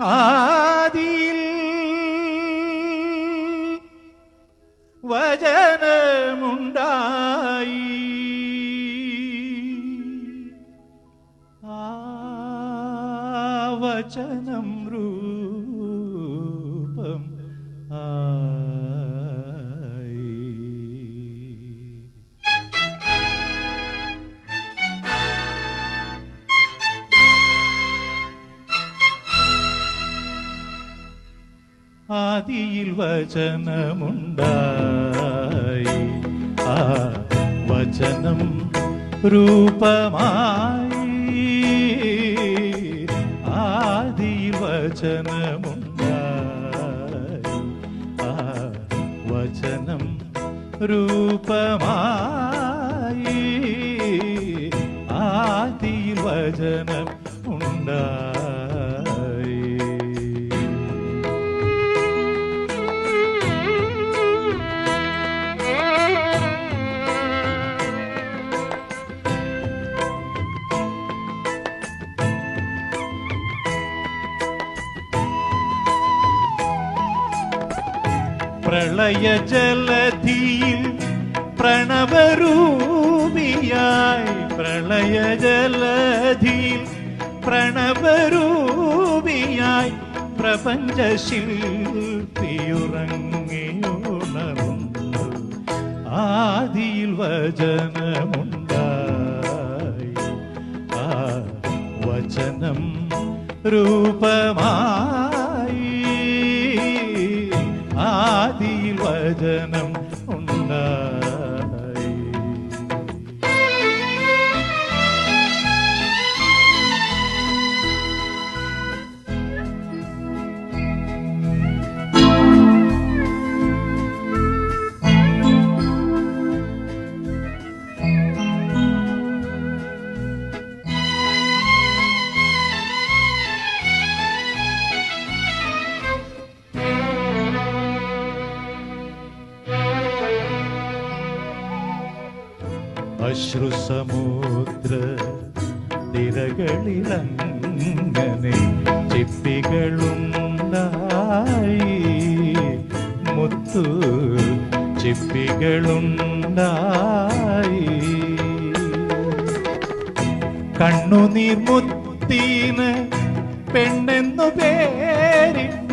ആദിയിൽ വചനമുണ്ടായി. ആ വചനം രൂപം ആയി ആദിയിൽ വചനമുണ്ടായി. ആ വചനം രൂപമായി. ആദിയിൽ വചനമുണ്ടായി. ആ വചനം രൂപമായി. ആദിയിൽ വചനം ഉണ്ടായി. പ്രളയ ജലധിയിൽ പ്രണവരൂപിയായി. പ്രളയ ജലധിയിൽ പ്രണവരൂപിയായി. പ്രപഞ്ച ശില്പിയുറങ്ങിയുണർന്നു ആദിയിൽ വചനമുണ്ടായി. ആ വചനം രൂപമായി ആദിയിൽ അശ്രുസമുദ്ര തിരകളിലങ്ങനെ ചിപ്പികളുണ്ടായി. മുത്തു ചിപ്പികളുണ്ടായി. കണ്ണുനീർ മുത്തീന് പെണ്ണെന്നു പേരിട്ടു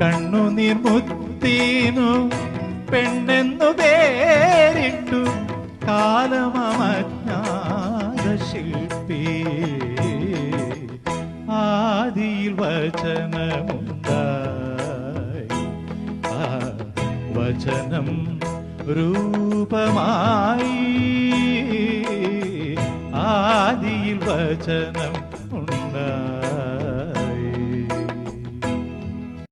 കണ്ണുനീർ മുത്തീനു പെണ്ണെന്നു പേരിട്ടു കാലമജ്ഞാത ആദിയിൽ വചനമുണ്ടായി. ആ വചനം രൂപമായി. ആദിയിൽ വചനം